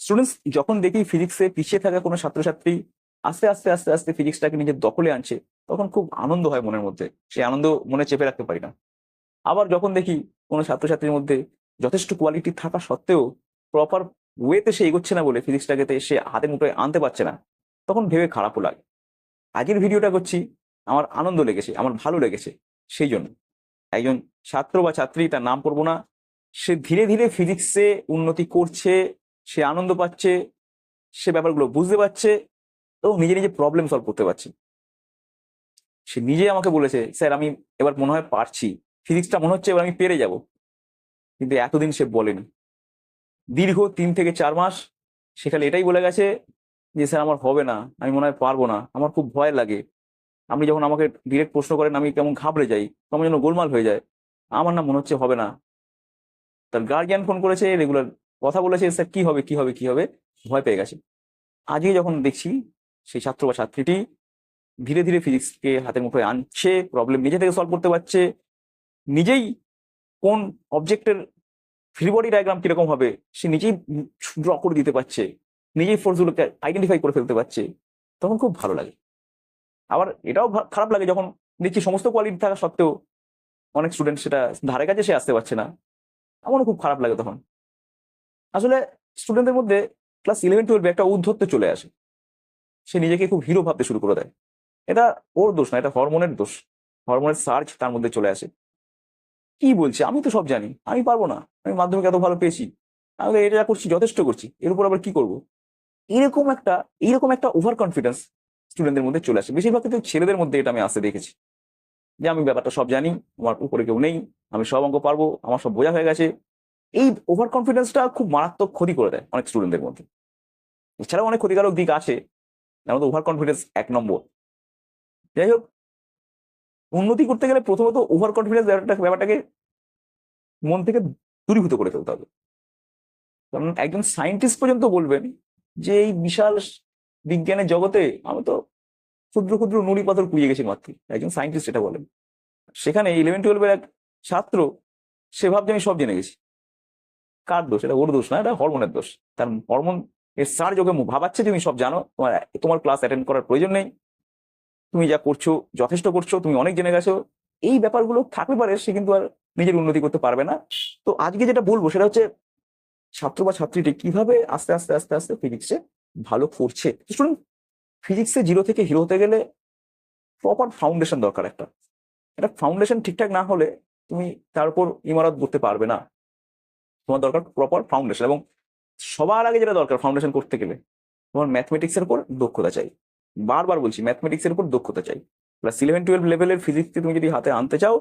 Students যখন দেখি ফিজিক্সে পিছিয়ে থাকা কোনো ছাত্রছাত্রী আস্তে আস্তে আস্তে আস্তে ফিজিক্সটাকে নিজের দখলে আনছে, তখন খুব আনন্দ হয় মনের মধ্যে। সেই আনন্দ মনে চেপে রাখতে পারি না। আবার যখন দেখি কোনো ছাত্রছাত্রীর মধ্যে যথেষ্ট কোয়ালিটি থাকা সত্ত্বেও প্রপার ওয়েতে সে এগোচ্ছে না বলে ফিজিক্সটাকে সে হাতে মুঠোয় আনতে পারছে না, তখন ভেবে খারাপও লাগে। আগের ভিডিওটা করছি, আমার আনন্দ লেগেছে, আমার ভালো লেগেছে, সেই জন্য। একজন ছাত্র বা ছাত্রী তার নাম করব না, সে ধীরে ধীরে ফিজিক্সে উন্নতি করছে সে আনন্দ পাচ্ছে, সে ব্যাপারগুলো বুঝতে পারছে এবং নিজে নিজে প্রবলেম সলভ করতে পারছে। সে নিজে আমাকে বলেছে, স্যার, আমি এবার মনে হয় পারছি। ফিজিক্সটা মনে হচ্ছে এবার আমি পেরে যাব। কিন্তু এতদিন সে বলেনি। দীর্ঘ তিন থেকে চার মাস সে খালি এটাই বলে গেছে যে, স্যার, আমার হবে না। আমি মনে হয় পারব না। আমার খুব ভয় লাগে। আপনি যখন আমাকে ডিরেক্ট প্রশ্ন করেন, আমি কেমন ঘাবড়ে যাই, কেমন যেন গোলমাল হয়ে যায়, আমার না মনে হচ্ছে হবে না। তার গার্জিয়ান ফোন করেছে রেগুলার কথা বলেছে স্যার, কি হবে কি হবে কি হবে? ভয় পেয়ে গেছে। আজকে যখন দেখছি সেই ছাত্র বা ছাত্রীটি ধীরে ধীরে ফিজিক্সকে হাতের মুঠোয় আনছে প্রবলেম নিজে থেকে সলভ করতে পারছে, নিজেই কোন অবজেক্টের ফ্রি বডি ডায়াগ্রাম কীরকম হবে, সে নিজেই ড্র করে দিতে পারছে, নিজেই ফোর্সগুলোকে আইডেন্টিফাই করে ফেলতে পারছে, তখন খুব ভালো লাগে। আবার এটাও খারাপ লাগে যখন দেখছি সমস্ত কোয়ালিটি থাকা সত্ত্বেও অনেক স্টুডেন্ট সেটা ধারে কাছে সে আসতে পারছে না, আমারও খুব খারাপ লাগে তখন। আসলে স্টুডেন্টদের মধ্যে ক্লাস ইলেভেন টুয়েলভে একটা উদ্ধত্ত চলে আসে। সে নিজেকে খুব হিরো ভাবতে শুরু করে দেয়। এটা ওর দোষ না, এটা হরমোনের দোষ। হরমোনের সার্চ তার মধ্যে চলে আসে। কি বলছে? আমি তো সব জানি। আমি পারব না। আমি মাধ্যমিক এত ভালো পেয়েছি। আমি তো এটা করছি, যথেষ্ট করছি। এর উপর আবার কি করব? এরকম একটা, এইরকম একটা ওভার কনফিডেন্স স্টুডেন্টদের মধ্যে চলে আসে। বেশিরভাগ কিন্তু ছেলেদের মধ্যে এটা আমি আসতে দেখেছি। যে আমি ব্যাপারটা সব জানি, আমার উপরে কেউ নেই। আমি সব অঙ্ক পারব, আমার সব বোঝা হয়ে গেছে। এই ওভার কনফিডেন্সটা খুব মারাত্মক ক্ষতি করে দেয় অনেক স্টুডেন্টদের মধ্যে। এছাড়াও অনেক ক্ষতিকারক দিক আছে, যেমন ওভার কনফিডেন্স এক নম্বর। যাই হোক, উন্নতি করতে গেলে প্রথমত ওভার কনফিডেন্স ব্যাপারটা, ব্যাপারটাকে মন থেকে দূরীভূত করে ফেলতে হবে। কারণ একজন সায়েন্টিস্ট পর্যন্ত বলবেন যে এই বিশাল বিজ্ঞানের জগতে আমি তো ক্ষুদ্র ক্ষুদ্র নুড়ি পাথর কুড়িয়ে গেছি মাত্র একজন সায়েন্টিস্ট এটা বলেন। সেখানে ইলেভেন টুয়েলভের এক ছাত্র সে ভাবছে আমি সব জেনে গেছি। কার দোষ? এটা ওর দোষ না, এটা হরমোনের দোষ। তার হরমোন এর সার যোগে ভাবাচ্ছে, তুমি সব জানো। তোমার তোমার ক্লাস অ্যাটেন্ড করার প্রয়োজন নেই। তুমি যা করছ, যথেষ্ট করছ, তুমি অনেক জেনে গেছো। এই ব্যাপারগুলো থাকতে পারে, সে কিন্তু আর নিজের উন্নতি করতে পারবে না। তো আজকে যেটা বলব, সেটা হচ্ছে ছাত্র বা ছাত্রীটি কীভাবে আস্তে আস্তে আস্তে আস্তে ফিজিক্সে ভালো করছে? স্টুডেন্ট ফিজিক্সে জিরো থেকে হিরো হতে গেলে প্রপার ফাউন্ডেশন দরকার একটা। একটা ফাউন্ডেশন ঠিকঠাক না হলে তুমি তার উপর ইমারত করতে পারবে না। তোমার দরকার প্রপার ফাউন্ডেশন এবং সবার আগে যেটা দরকার ফাউন্ডেশন করতে গেলে, তোমার ম্যাথমেটিক্সের উপর দক্ষতা চাই। বারবার বলছি ম্যাথমেটিক্সের উপর দক্ষতা চাই। প্লাস ইলেভেন টুয়েলভ লেভেলের ফিজিক্সকে তুমি যদি হাতে আনতে চাও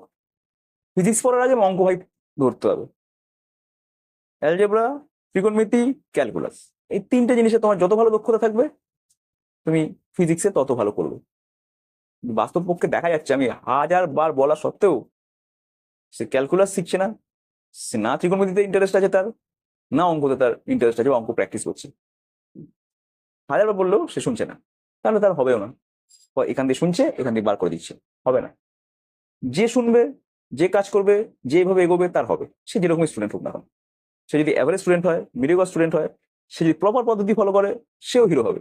ফিজিক্স পড়ার আগে অঙ্ক ভাই ধরতে হবে। অ্যালজেব্রা ত্রিকোণমিতি ক্যালকুলাস এই তিনটে জিনিসে তোমার যত ভালো দক্ষতা থাকবে, তুমি ফিজিক্সে তত ভালো করবে। বাস্তব পক্ষে দেখা যাচ্ছে আমি হাজার বার বলা সত্ত্বেও সে ক্যালকুলাস শিখছে না। না ত্রিকোণমিতিতে ইন্টারেস্ট আছে তার, না অঙ্কতে তার ইন্টারেস্ট আছে বা অঙ্ক প্র্যাকটিস করছে। হাজারবার বললেও সে শুনছে না। তাহলে তার হবেও না। এখান দিয়ে শুনছে, এখান দিয়ে বার করে দিচ্ছে। হবে না। যে শুনবে, যে কাজ করবে, যেভাবে এগোবে তার হবে। সে যেরকম স্টুডেন্ট হোক না। সে যদি অ্যাভারেজ স্টুডেন্ট হয় মিডিয়াম স্টুডেন্ট হয়, সে যদি প্রপার পদ্ধতি ফলো করে, সেও হিরো হবে।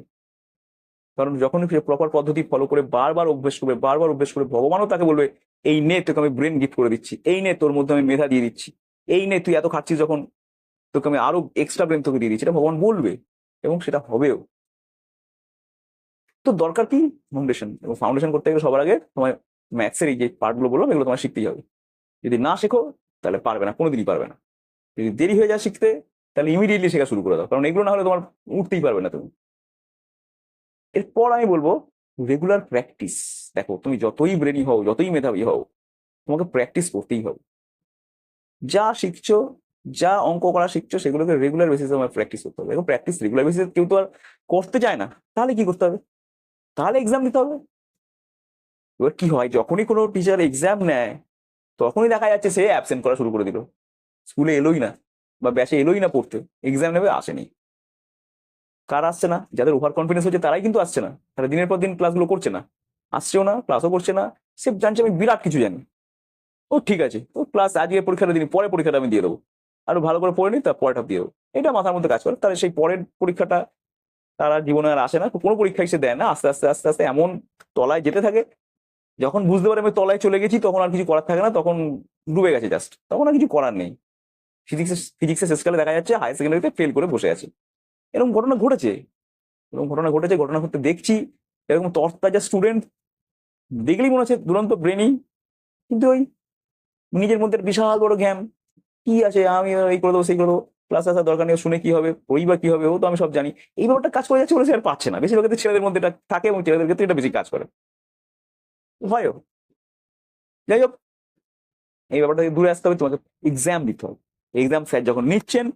কারণ যখন সে প্রপার পদ্ধতি ফলো করে, বারবার অভ্যেস করবে, বারবার অভ্যেস করে ভগবানও তাকে বলবে, এই নে, তোকে আমি ব্রেন গিফট করে দিচ্ছি। এই নে, তোর মধ্যে আমি মেধা দিয়ে দিচ্ছি। এই নে, তুই এত খাচ্ছিস যখন, তোকে আমি আরও এক্সট্রা ব্রেন তোকে দিয়ে দিচ্ছি। এটা ভগবান বলবে, এবং সেটা হবেও। তো দরকার কি? ফাউন্ডেশন এবং ফাউন্ডেশন করতে গেলে সবার আগে তোমার ম্যাথসের এই যে পার্টগুলো বললাম, এগুলো তোমার শিখতেই হবে। যদি না শেখো, তাহলে পারবে না, কোনোদিনই পারবে না। যদি দেরি হয়ে যায় শিখতে, তাহলে ইমিডিয়েটলি শেখা শুরু করে দাও। কারণ এগুলো না হলে তোমার উঠতেই পারবে না তুমি। এরপর আমি বলব রেগুলার প্র্যাকটিস দেখো, তুমি যতই ব্রেনি হও, যতই মেধাবী হও, তোমাকে প্র্যাকটিস করতেই হবে। যা শিখছো, যা অঙ্ক করা শিখছো, সেগুলোকে রেগুলার বেসিসে তোমার প্র্যাকটিস করতে হবে। এবং প্র্যাকটিস রেগুলার বেসিসে কেউ তো আর করতে চায় না, তাহলে কি করতে হবে? তাহলে এক্সাম দিতে হবে। এবার কি হয়? যখনই কোনো টিচার এক্সাম নেয়, তখনই দেখা যাচ্ছে সে অ্যাবসেন্ট করা শুরু করে দিল। স্কুলে এলোই না বা ব্যাচে এলোই না পড়তে এক্সাম নেবে, আসেনি। কার আসছে না? যাদের ওভার কনফিডেন্স হচ্ছে, তারাই কিন্তু আসছে না। তারা দিনের পর দিন ক্লাসগুলো করছে না। আসছেও না ক্লাসও করছে না। সে জানছে আমি বিরাট কিছু জানি। ও ঠিক আছে ও ক্লাস আজকে পরীক্ষাটা দিন পরে পরীক্ষাটা আমি দিয়ে দেবো। আরও ভালো করে পড়ে নি, তার পরেটা দিয়ে দেবো। এটা মাথার মধ্যে কাজ করে। তাহলে সেই পরের পরীক্ষাটা তারা জীবনে আর আসে না। কোনো পরীক্ষায় সে দেয় না। আস্তে আস্তে আস্তে আস্তে এমন তলায় যেতে থাকে, যখন বুঝতে পারে আমি তলায় চলে গেছি, তখন আর কিছু করার থাকে না, তখন ডুবে গেছে জাস্ট তখন আর কিছু করার নেই। ফিজিক্স ফিজিক্সের শেষকালে দেখা যাচ্ছে হায়ার সেকেন্ডারিতে ফেল করে বসে আছে। এরকম ঘটনা ঘটেছে। এরকম ঘটনা ঘটেছে, ঘটনা ঘটতে দেখছি। এরকম তরতাজা স্টুডেন্ট দেখলেই মনে হচ্ছে দুরন্ত ব্রেনই কিন্তু ওই নিজের মধ্যে বিশাল বড় গ্যাম কি আছে? আমি এই করে দেবো, সেই করে দেবো। ক্লাস আসার দরকার নেই শুনে কি হবে, ওই বা কি হবে, ও তো আমি সব জানি। এই ব্যাপারটা কাজ করে যাচ্ছে বলে সে আর পাচ্ছে না। বেশিরভাগ ক্ষেত্রে ছেলেদের মধ্যে এটা থাকে এবং ছেলেদের ক্ষেত্রে এটা বেশি কাজ করে। হয়ও যাই হোক, এই ব্যাপারটা দূরে আসতে হবে, তোমাকে এক্সাম দিতে হবে। এক্সাম স্যার যখন নিচ্ছেন,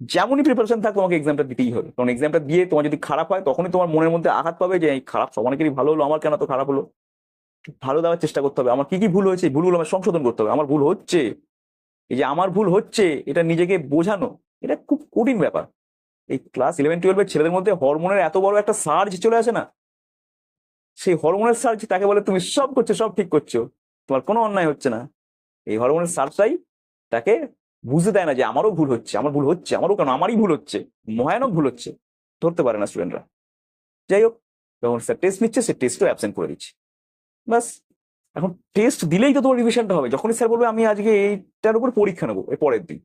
যেমনই প্রিপারেশন থাক, তোমাকে এক্সামটা দিতেই হবে। কারণ এক্সামটা দিয়ে তোমার যদি খারাপ হয়, তখনই তোমার মনের মধ্যে আঘাত পাবে যে, এই খারাপ, সব অনেকেরই ভালো হলো, আমার কেন তো খারাপ হলো? ভালো দেওয়ার চেষ্টা করতে হবে। আমার কি কি ভুল হয়েছে ভুলগুলো আমার সংশোধন করতে হবে। আমার ভুল হচ্ছে। এই যে আমার ভুল হচ্ছে, এটা নিজেকে বোঝানো, এটা খুব কঠিন ব্যাপার। এই ক্লাস ইলেভেন টুয়েলভের ছেলেদের মধ্যে হরমোনের এত বড় একটা সার্জ চলে আসে না? সেই হরমোনের সার্জ তাকে বলে, তুমি সব করছ, সব ঠিক করছ। তোমার কোনো অন্যায় হচ্ছে না। এই হরমোনের সার্জটাই তাকে বুঝতে দেয় না যে আমারও ভুল হচ্ছে, আমার ভুল হচ্ছে, আমারও কেন, আমারই ভুল হচ্ছে। ভয়ানক ভুল হচ্ছে। ধরতে পারে না স্টুডেন্টরা যাই হোক, যখন স্যার টেস্ট নিচ্ছে, সে টেস্টও অ্যাবসেন্ট করে দিচ্ছে। ব্যাস এখন টেস্ট দিলেই তো তোমার রিভিশনটা হবে। যখনই স্যার বলবে, আমি আজকে এইটার উপর পরীক্ষা নেব এর পরের দিন।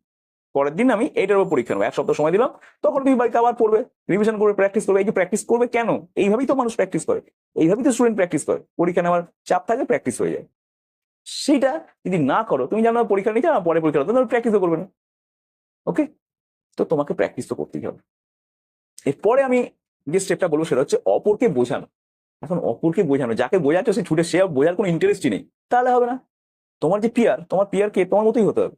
পরের দিন আমি এইটার উপর পরীক্ষা নেব। এক সপ্তাহ সময় দিলাম, তখন তুমি বাড়িতে আবার পড়বে রিভিশন করবে প্র্যাকটিস করবে। এই যে প্র্যাকটিস করবে কেন? এইভাবেই তো মানুষ প্র্যাকটিস করে। এইভাবেই তো স্টুডেন্ট প্র্যাকটিস করে। পরীক্ষা নেওয়ার চাপ থাকে প্র্যাকটিস হয়ে যায়। সেটা যদি না করো, তুমি জানো পরীক্ষা নিতে না পরে পরীক্ষা তুমি প্র্যাকটিসও করবে না। ওকে? তো তোমাকে প্র্যাকটিস তো করতেই হবে। এরপরে আমি যে স্টেপটা বলব, সেটা হচ্ছে অপরকে বোঝানো। এখন অপরকে বোঝানো, যাকে বোঝাচ্ছে সে ছুটে সে বোঝার কোনো ইন্টারেস্টই নেই। তাহলে হবে না। তোমার যে পিয়ার তোমার পিয়ারকে তোমার মতোই হতে হবে।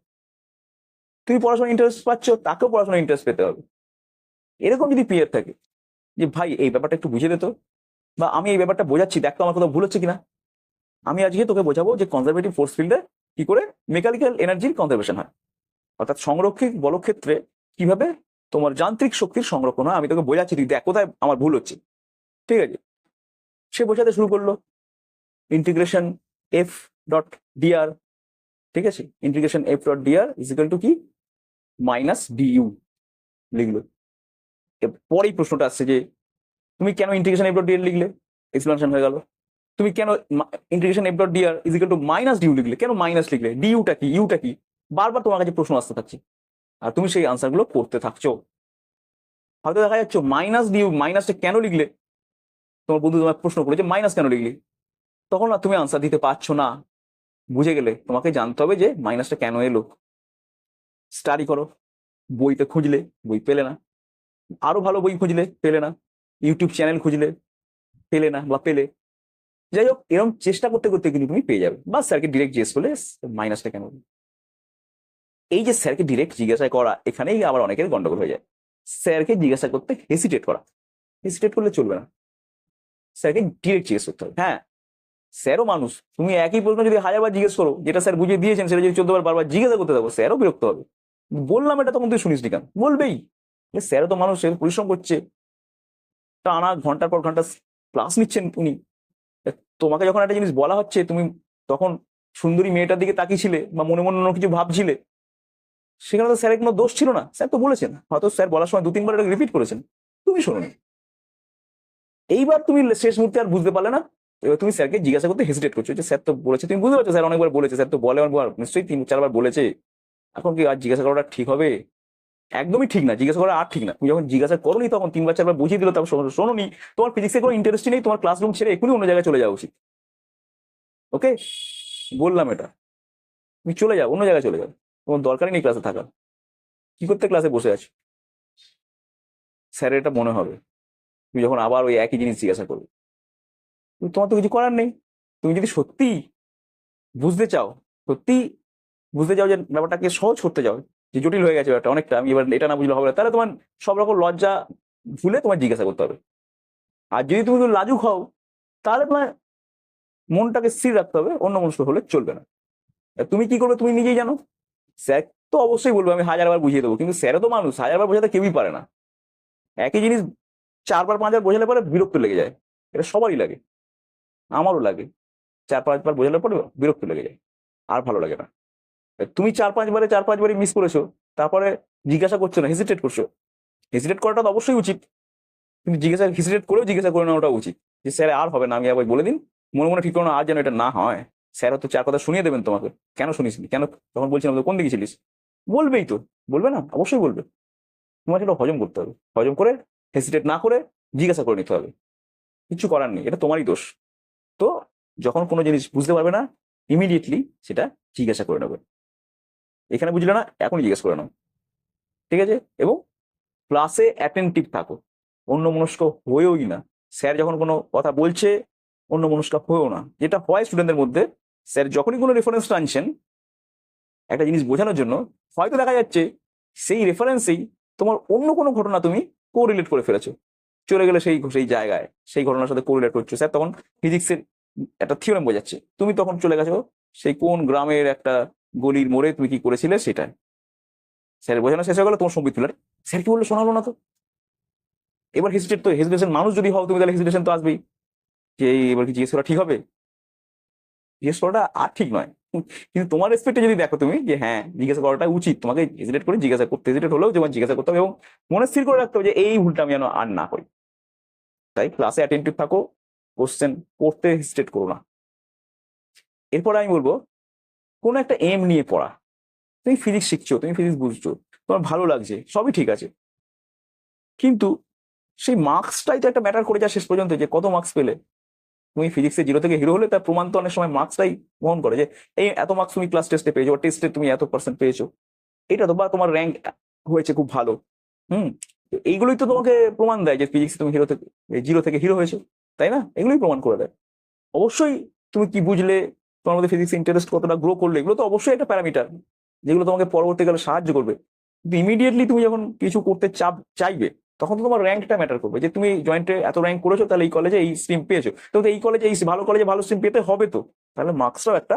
তুমি পড়াশোনা ইন্টারেস্ট পাচ্ছ, তাকেও পড়াশোনা ইন্টারেস্ট পেতে হবে। এরকম যদি পিয়ার থাকে, যে ভাই, এই ব্যাপারটা একটু বুঝে দিত বা আমি এই ব্যাপারটা বোঝাচ্ছি দেখতো আমার কোথাও ভুল হচ্ছে কিনা। আমি আজকে তোকে বোঝাবো যে কনজারভেটিভ ফোর্স ফিল্ডে কি করে মেকানিক্যাল এনার্জির কনজারভেশন হয়। অর্থাৎ সংরক্ষিক বলক্ষেত্রে কীভাবে তোমার যান্ত্রিক শক্তির সংরক্ষণ হয়, আমি তোকে বোঝাচ্ছি, তুই দেখ কোথায় আমার ভুল হচ্ছে। ঠিক আছে? সে বোঝাতে শুরু করল ইন্টিগ্রেশন এফ ডট ডিআর ঠিক আছে? Integration F dot DR is equal to কি? মাইনাস ডিইউ লিখলো। পরেই প্রশ্নটা আসছে যে, তুমি কেন ইন্টিগ্রেশন এফ ডট ডিআর লিখলে? এক্সপ্লেনেশন হয়ে গেল। তুমি কেন integration F dot DR is equal to minus DU লিখলে? কেন মাইনাস লিখলে? ডিউটা কি? ইউটা কি? বারবার তোমার কাছে প্রশ্ন আসতে থাকছে। আর তুমি সেই আনসারগুলো করতে থাকছো। হয়তো দেখা যাচ্ছে মাইনাস ডিউ মাইনাসটা কেন লিখলে? তোমার বন্ধু তোমার প্রশ্ন করেছে মাইনাস কেন লিখলি? তখন না তুমি আনসার দিতে পারছ না। বুঝে গেলে তোমাকে জানতে হবে যে মাইনাসটা কেন এলো। স্টাডি করো। বইতে খুঁজলে, বই পেলে না। আরও ভালো বই খুঁজলে পেলে না। ইউটিউব চ্যানেল খুঁজলে পেলে না বা পেলে। যাই হোক এরকম চেষ্টা করতে করতে কিন্তু তুমি পেয়ে যাবে। বা স্যারকে ডিরেক্ট জিজ্ঞেস করলে মাইনাসটা কেন? এই যে স্যারকে ডিরেক্ট জিজ্ঞাসা করা, এখানেই আবার অনেকের গন্ডগোল হয়ে যায়। স্যারকে জিজ্ঞাসা করতে হেসিটেট করা। হেসিটেট করলে চলবে না। স্যারকে ডিরেক্ট জিজ্ঞেস করতে হবে। হ্যাঁ। স্যারও মানুষ। তুমি একই প্রশ্ন যদি হাজারবার জিজ্ঞেস করো যেটা স্যার বুঝিয়ে দিয়েছেন সেটা যদি চোদ্দ বার বারবার জিজ্ঞাসা করতে থাকো স্যারও বিরক্ত হবে। বললাম এটা তখন তুই শুনিস নি কেন? বলবেই। স্যারও তো মানুষ সে পরিশ্রম করছে। টানা ঘণ্টার পর ঘণ্টা ক্লাস নিচ্ছেন উনি। তোমাকে যখন একটা জিনিস বলা হচ্ছে তুমি তখন সুন্দরী মেয়েটার দিকে তাকিয়েছিলে বা মনে মনে অন্য কিছু ভাবছিলে সেখানে তো স্যারের কোনো দোষ ছিল না। স্যার তো বলেছেন। হয়তো স্যার বলার সময় দু তিনবার এটা রিপিট করেছেন। তুমি শোনোনি। এইবার তুমি শেষ মুহূর্তে আর বুঝতে পারলে না। এবার তুমি স্যারকে জিজ্ঞাসা করতে হেসিটেট করছ যে, স্যার তো বলেছে। তুমি বুঝতে পারছ, স্যার অনেকবার বলেছে, স্যার তো বলে অনেকবার, নিশ্চয়ই তিন, চারবার বলেছে। এখন কি আর জিজ্ঞাসা করাটা ঠিক হবে? একদমই ঠিক না, জিজ্ঞাসা করা আর ঠিক না। তুমি যখন জিজ্ঞাসা করোনি, তখন তিনবার, চারবার বুঝিয়ে দিল তারপর শোনো- শোনোনি। তোমার ফিজিক্সে কোনো ইন্টারেস্টই নেই, তোমার ক্লাসরুম ছেড়ে এখনই অন্য জায়গায় চলে যাওয়া উচিত। ওকে বললাম এটা। তুমি চলে যাও, অন্য জায়গায় চলে যাও। তোমার দরকারই নেই ক্লাসে থাকা কি করতে ক্লাসে বসে আছো? স্যার এটা মনে হবে। তুমি যখন আবার ওই একই জিনিস জিজ্ঞাসা করবে। তোমার তো কিছু করার নেই। তুমি যদি সত্যি বুঝতে চাও সত্যি বুঝতে চাও যে ব্যাপারটাকে সহজ করতে চাও, যে জটিল হয়ে গেছে ব্যাপারটা অনেকটা, আমি এবার এটা না বুঝলে হবে তাহলে তোমার সব রকম লজ্জা ভুলে তোমার জিজ্ঞাসা করতে হবে। আর যদি তুমি লাজুক হও, তাহলে তোমার মনটাকে স্থির রাখতে হবে অন্য মনস্ক হলে চলবে না। তুমি কি করবে তুমি নিজেই জানো। স্যার তো অবশ্যই বলব, আমি হাজারবার বুঝিয়ে দেবো, কিন্তু স্যারও তো মানুষ, হাজারবার বোঝাতে কেউই পারে না। একই জিনিস চারবার পাঁচবার বোঝালে পরে বিরক্ত লেগে যায়। এটা সবারই লাগে। আমারও লাগে। চার পাঁচবার বোঝালে পরে বিরক্ত লেগে যায়। আর ভালো লাগে না। তুমি চার পাঁচবারে চার পাঁচবারই মিস করেছ, তারপরে জিজ্ঞাসা করছ না হেজিটেট করছ। হেজিটেট করাটা তো অবশ্যই উচিত। কিন্তু জিজ্ঞাসা হেজিটেট করেও জিজ্ঞাসা করে নেওয়াটা উচিত। যে স্যার আর হবে না, আমি আবার বলে দিন। মনে মনে ঠিক করো আর যেন এটা না হয়। স্যার হয়তো চার কথা শুনিয়ে দেবেন তোমাকে। কেন শুনিস কেন তখন বলছিলাম কোন দিকে ছিলিস? বলবেই তো। বলবে না? অবশ্যই বলবে। তোমার সেটা হজম করতে হবে। হজম করে হেসিটেট না করে জিজ্ঞাসা করে নিতে হবে। কিছু করার নেই, এটা তোমারই দোষ। তো যখন কোনো জিনিস বুঝতে পারবে না ইমিডিয়েটলি সেটা জিজ্ঞাসা করে নেবে। এখানে বুঝলে না, এখনই জিজ্ঞেস করে নাও। ঠিক আছে? এবং ক্লাসে অ্যাটেন্টিভ থাকো। অন্য মনস্ক হয়েওই না। স্যার যখন কোনো কথা বলছে অন্য মনস্ক হয়েও না। যেটা হয় স্টুডেন্টদের মধ্যে, স্যার যখনই কোনো রেফারেন্স টানছেন, একটা জিনিস বোঝানোর জন্য, হয়তো দেখা যাচ্ছে সেই রেফারেন্সেই তোমার অন্য কোনো ঘটনা তুমি কোরিলেট করে ফেলেছো। চলে গেলে সেই সেই জায়গায় সেই ঘটনার সাথে কোরিলেট করছ। স্যার, তখন ফিজিক্সের একটা থিওরেম বোঝাচ্ছে। তুমি তখন চলে গেছো সেই কোন গ্রামের একটা গলির মোড়ে তুমি কি করেছিলে সেটা স্যার, বোঝানো শেষ হয়ে গেলো, তোমার সম্বিত তুলে স্যার, কি বলল শোনালো না তো? এবার হেজিটেট তো হেজিটেশন মানুষ যদি হও, তুমি তাহলে হেজিটেশন তো আসবেই। যে, এবার কি জিজ্ঞেস করা ঠিক হবে? জিজ্ঞেস করাটা আর ঠিক নয়। কিন্তু তোমার রেসপেক্টে যদি দেখো তুমি যে হ্যাঁ জিজ্ঞাসা করাটা উচিত। তোমাকে হেজিটেট করে, জিজ্ঞাসা করতে হেজিটেট হলেও যেমন জিজ্ঞাসা করতে হবে এবং মনে স্থির করে রাখতে হবে যে, এই ভুলটা আমি যেন আর না করি। তাই ক্লাসে অ্যাটেন্টিভ থাকো কোশ্চেন পড়তে হেজিটেট করো না। এরপর আমি বলব, কোনো একটা এম নিয়ে পড়া। তুমি ফিজিক্স শিখছো, তুমি ফিজিক্স বুঝছ, তোমার ভালো লাগছে, সবই ঠিক আছে। কিন্তু সেই মার্কসটাই তো একটা ম্যাটার করে যায় শেষ পর্যন্ত যে, কত মার্কস পেলে। তুমি ফিজিক্সে জিরো থেকে হিরো হলে তার প্রমাণ তো অনেক সময় মার্কসটাই বহন করে যে, এই এত মার্কস তুমি ক্লাস টেস্টে পেয়েছ বা টেস্টে তুমি এত পার্সেন্ট পেয়েছ। এটা তো বা তোমার র্যাঙ্ক হয়েছে খুব ভালো। হুম? এইগুলোই তো তোমাকে প্রমাণ দেয় যে ফিজিক্স তুমি হিরো থেকে জিরো থেকে হিরো হয়েছো, তাই না? এগুলোই প্রমাণ করে দেয়। অবশ্যই তুমি কি বুঝলে, তোমার মধ্যে ফিজিক্স ইন্টারেস্ট কতটা গ্রো করলে, এগুলো তো অবশ্যই একটা প্যারামিটার যেগুলো তোমাকে পরবর্তীকালে সাহায্য করবে। কিন্তু ইমিডিয়েটলি তুমি যখন কিছু করতে চাপ, চাইবে তখন তো তোমার র্যাঙ্কটা ম্যাটার করবে। যে তুমি জয়েন্টে এত র্যাঙ্ক করেছ, তাহলে এই কলেজে এই স্ট্রিম পেয়েছ। তো এই কলেজে এই ভালো কলেজে ভালো স্ট্রিম পেতে হবে তো। তাহলে মার্কসটাও একটা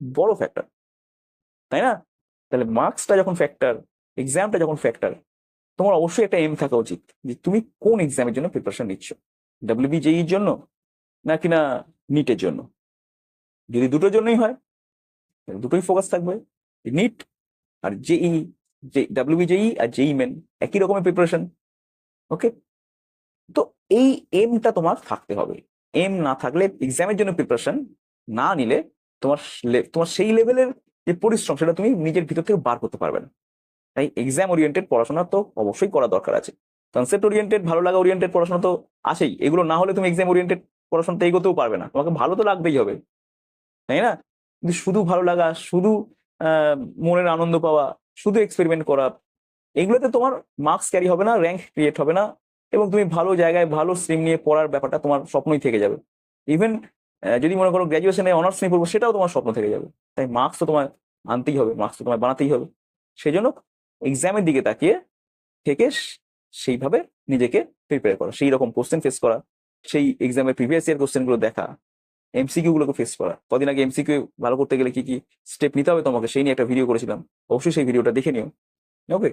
বড় ফ্যাক্টর তাই না? তাহলে মার্কসটা যখন ফ্যাক্টর এক্সামটা যখন ফ্যাক্টর তোমার অবশ্যই একটা এম থাকা উচিত যে তুমি কোন এক্সামের জন্য প্রিপারেশন নিচ্ছ। ডাব্লিউবি জেইর জন্য নাকি না নিটের জন্য? যদি দুটোর জন্যই হয় দুটোই ফোকাস থাকবে। নিট আর জেই যে ডাব্লিউবি জেই আর জেই মেন একই রকমের প্রিপারেশন ওকে তো এই এমটা তোমার থাকতে হবে। এম না থাকলে এক্সামের জন্য প্রিপারেশন না নিলে তোমার তোমার সেই লেভেলের যে পরিশ্রম সেটা তুমি নিজের ভিতর থেকে বার করতে পারবে না। তাই এক্সাম ওরিয়েন্টেড পড়াশোনা তো অবশ্যই করা দরকার আছে। কনসেপ্ট ওরিয়েন্টেড ভালো লাগা ওরিয়েন্টেড পড়াশোনা তো আছেই। এগুলো না হলে তুমি এক্সাম ওরিয়েন্টেড পড়াশোনাতে এগোতেও পারবে না। তোমাকে ভালো তো লাগবেই হবে। তাই না? কিন্তু শুধু ভালো লাগা, শুধু মনের আনন্দ পাওয়া, শুধু এক্সপেরিমেন্ট করা এগুলোতে তোমার মার্কস ক্যারি হবে না র্যাঙ্ক ক্রিয়েট হবে না এবং তুমি ভালো জায়গায় ভালো স্ট্রিম নিয়ে পড়ার ব্যাপারটা তোমার স্বপ্নই থেকে যাবে। ইভেন যদি মনে করো গ্র্যাজুয়েশনে অনার্স নিয়ে পড়ব, সেটাও তোমার স্বপ্ন থেকে যাবে। তাই মার্কস তো তোমার আনতেই হবে মার্কস তো তোমার বানাতেই হবে। সেই জন্য এক্সামের দিকে তাকিয়ে থেকে সেইভাবে নিজেকে প্রিপেয়ার করা, সেই রকম কোশ্চেন ফেস করা, সেই এক্সামের প্রিভিয়াস ইয়ার কোশ্চেনগুলো দেখা এমসিকিউ গুলোকে ফেস করা। কদিন আগে এমসিকিউ ভালো করতে গেলে কি কি স্টেপ নিতে হবে তোমাকে, সেই নিয়ে একটা ভিডিও করেছিলাম। অবশ্যই সেই ভিডিওটা দেখে নিও। ওকে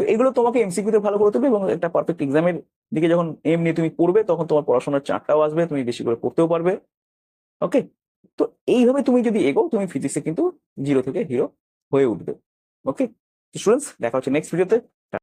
তো এগুলো তোমাকে এমসিকিউতে ভালো করে তুলবে এবং একটা পারফেক্ট এক্সামের দিকে যখন এম নিয়ে তুমি পড়বে, তখন তোমার পড়াশোনার চাপটাও আসবে, তুমি বেশি করে পড়তেও পারবে। ওকে তো এইভাবে তুমি যদি এগো তুমি ফিজিক্সে কিন্তু জিরো থেকে হিরো হয়ে উঠবে। ওকে স্টুডেন্টস দেখা হচ্ছে নেক্সট ভিডিওতে